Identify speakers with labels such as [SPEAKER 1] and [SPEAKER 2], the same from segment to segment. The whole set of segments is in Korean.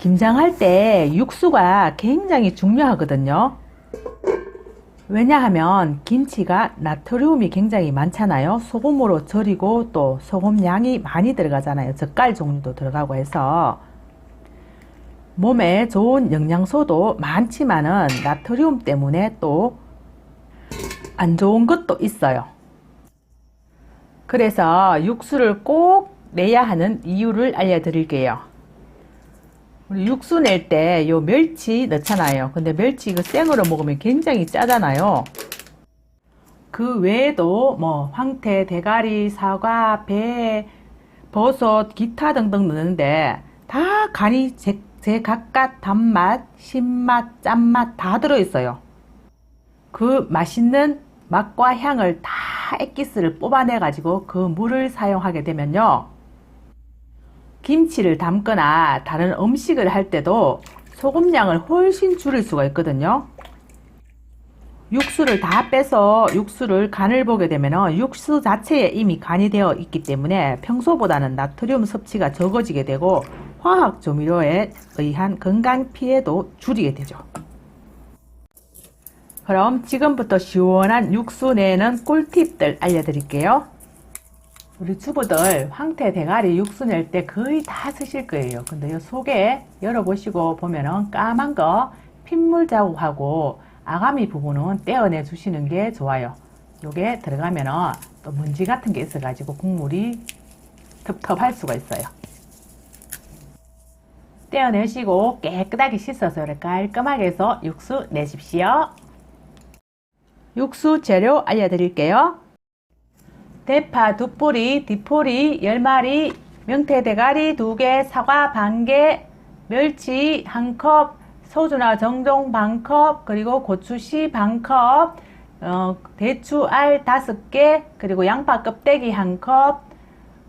[SPEAKER 1] 김장할 때 육수가 굉장히 중요하거든요. 왜냐하면 김치가 나트륨이 굉장히 많잖아요. 소금으로 절이고 또 소금 양이 많이 들어가잖아요. 젓갈 종류도 들어가고 해서 몸에 좋은 영양소도 많지만은 나트륨 때문에 또 안 좋은 것도 있어요. 그래서 육수를 꼭 내야 하는 이유를 알려드릴게요. 우리 육수 낼 때 요 멸치 넣잖아요. 근데 멸치 이거 생으로 먹으면 굉장히 짜잖아요. 그 외에도 뭐 황태, 대가리, 사과, 배, 버섯, 기타 등등 넣는데 다 간이 제, 제 각각 단맛, 신맛, 짠맛 다 들어있어요. 그 맛있는 맛과 향을 다 액기스를 뽑아내 가지고 그 물을 사용하게 되면요. 김치를 담거나 다른 음식을 할 때도 소금량을 훨씬 줄일 수가 있거든요. 육수를 다 빼서 육수를 간을 보게 되면 육수 자체에 이미 간이 되어 있기 때문에 평소보다는 나트륨 섭취가 적어지게 되고 화학 조미료에 의한 건강 피해도 줄이게 되죠. 그럼 지금부터 시원한 육수 내는 꿀팁들 알려드릴게요. 우리 주부들 황태 대가리 육수 낼 때 거의 다 쓰실 거예요. 근데 이 속에 열어보시고 보면은 까만 거 핏물 자국하고 아가미 부분은 떼어내 주시는 게 좋아요. 요게 들어가면은 또 먼지 같은 게 있어가지고 국물이 텁텁할 수가 있어요. 떼어내시고 깨끗하게 씻어서 깔끔하게 해서 육수 내십시오. 육수 재료 알려드릴게요. 대파 두 뿌리, 디포리 10마리, 명태 대가리 2개, 사과 반 개, 멸치 1컵, 소주나 정종 반 컵, 그리고 고추씨 반 컵, 어, 대추알 5개, 그리고 양파 껍데기 1컵,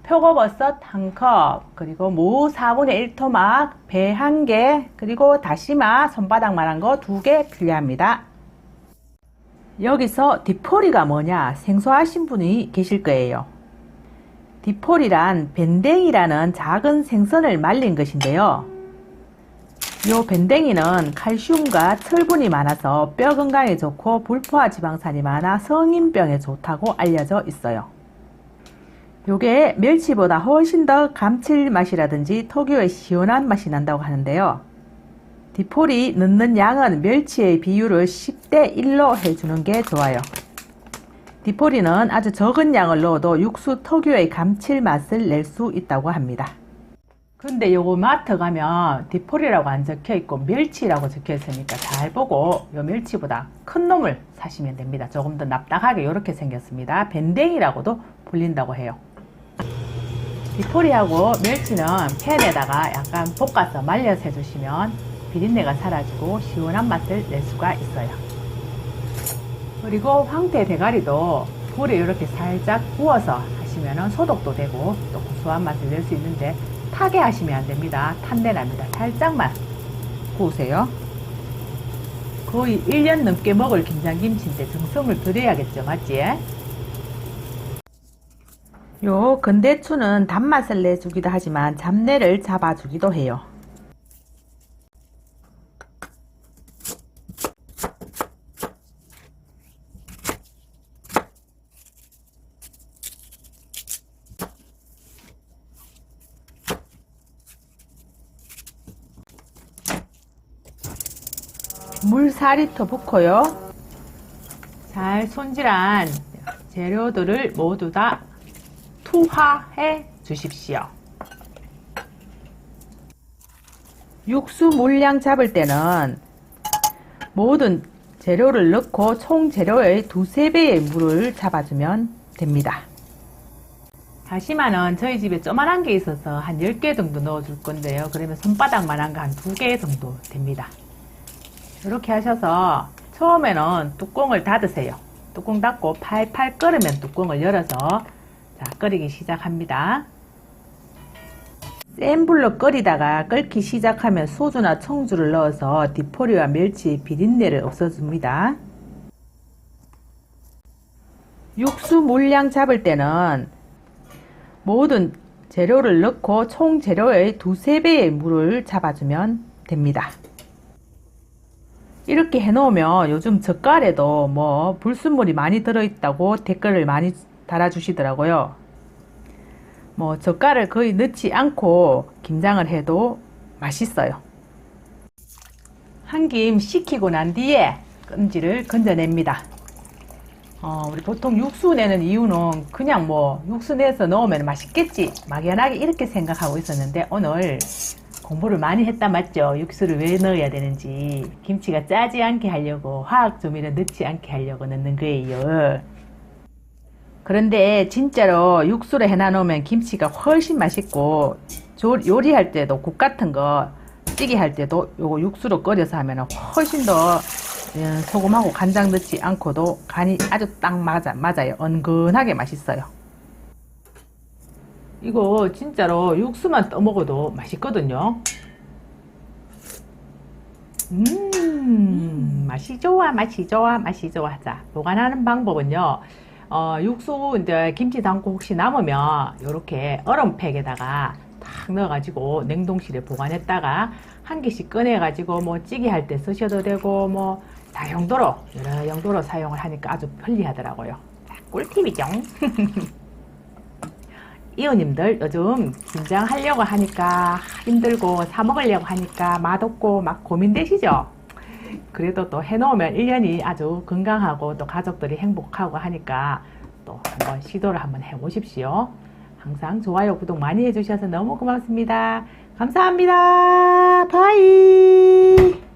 [SPEAKER 1] 표고버섯 1컵, 그리고 무 4분의 1 토막, 배 1개, 그리고 다시마 손바닥만한 거 2개 필요합니다. 여기서 디포리가 뭐냐 생소하신 분이 계실 거예요. 디포리란 밴댕이라는 작은 생선을 말린 것인데요. 요 밴댕이는 칼슘과 철분이 많아서 뼈 건강에 좋고 불포화 지방산이 많아 성인병에 좋다고 알려져 있어요. 요게 멸치보다 훨씬 더 감칠맛이라든지 특유의 시원한 맛이 난다고 하는데요. 디폴이 넣는 양은 멸치의 비율을 10대 1로 해주는 게 좋아요. 디폴이는 아주 적은 양을 넣어도 육수 특유의 감칠맛을 낼 수 있다고 합니다. 근데 요거 마트 가면 디폴이라고 안 적혀 있고 멸치라고 적혀 있으니까 잘 보고 요 멸치보다 큰 놈을 사시면 됩니다. 조금 더 납작하게 이렇게 생겼습니다. 밴댕이라고도 불린다고 해요. 디포리하고 멸치는 팬에다가 약간 볶아서 말려서 해주시면 비린내가 사라지고 시원한 맛을 낼 수가 있어요. 그리고 황태 대가리도 불에 이렇게 살짝 구워서 하시면 소독도 되고 또 고소한 맛을 낼 수 있는데 타게 하시면 안 됩니다. 탄내 납니다. 살짝만 구우세요. 거의 1년 넘게 먹을 김장김치인데 정성을 들여야겠죠. 맞지? 요 건대추는 단맛을 내주기도 하지만 잡내를 잡아주기도 해요. 물 4리터 붓고요. 잘 손질한 재료들을 모두 다 투하해 주십시오. 육수 물량 잡을 때는 모든 재료를 넣고 총 재료의 두세 배의 물을 잡아주면 됩니다. 다시마는 저희 집에 조만한 게 있어서 한 10개 정도 넣어줄 건데요. 그러면 손바닥만한 거한 2개 정도 됩니다. 이렇게 하셔서 처음에는 뚜껑을 닫으세요. 뚜껑 닫고 팔팔 끓으면 뚜껑을 열어서 자, 끓이기 시작합니다. 센 불로 끓이다가 끓기 시작하면 소주나 청주를 넣어서 디포리와 멸치 비린내를 없애줍니다. 육수 물량 잡을 때는 모든 재료를 넣고 총 재료의 두세 배의 물을 잡아주면 됩니다. 이렇게 해놓으면 요즘 젓갈에도 뭐 불순물이 많이 들어있다고 댓글을 많이 달아주시더라고요. 뭐 젓갈을 거의 넣지 않고 김장을 해도 맛있어요. 한 김 식히고 난 뒤에 끈지를 건져냅니다. 어, 우리 보통 육수 내는 이유는 그냥 뭐 육수 내서 넣으면 맛있겠지 막연하게 이렇게 생각하고 있었는데 오늘 공부를 많이 했다 맞죠? 육수를 왜 넣어야 되는지 김치가 짜지 않게 하려고 화학 조미료 넣지 않게 하려고 넣는 거예요. 그런데 진짜로 육수를 해놔 놓으면 김치가 훨씬 맛있고 조- 요리할 때도 국 같은 거 찌개 할 때도 요거 육수로 끓여서 하면 훨씬 더 예, 소금하고 간장 넣지 않고도 간이 아주 딱 맞아 맞아요 은근하게 맛있어요 이거 진짜로 육수만 떠먹어도 맛있거든요 음 맛이 좋아 맛이 좋아 맛이 좋아 자 보관하는 방법은요 어, 육수 이제 김치 담고 혹시 남으면 이렇게 얼음팩에다가 탁 넣어가지고 냉동실에 보관했다가 한 개씩 꺼내가지고 뭐 찌개 할 때 쓰셔도 되고 뭐 다용도로 여러 용도로 사용을 하니까 아주 편리하더라고요. 자, 꿀팁이죠. 이웃님들 요즘 김장하려고 하니까 힘들고 사 먹으려고 하니까 맛없고 막 고민되시죠? 그래도 또 해놓으면 1년이 아주 건강하고 또 가족들이 행복하고 하니까 또 한번 시도를 한번 해보십시오. 항상 좋아요, 구독 많이 해주셔서 너무 고맙습니다. 감사합니다. 바이.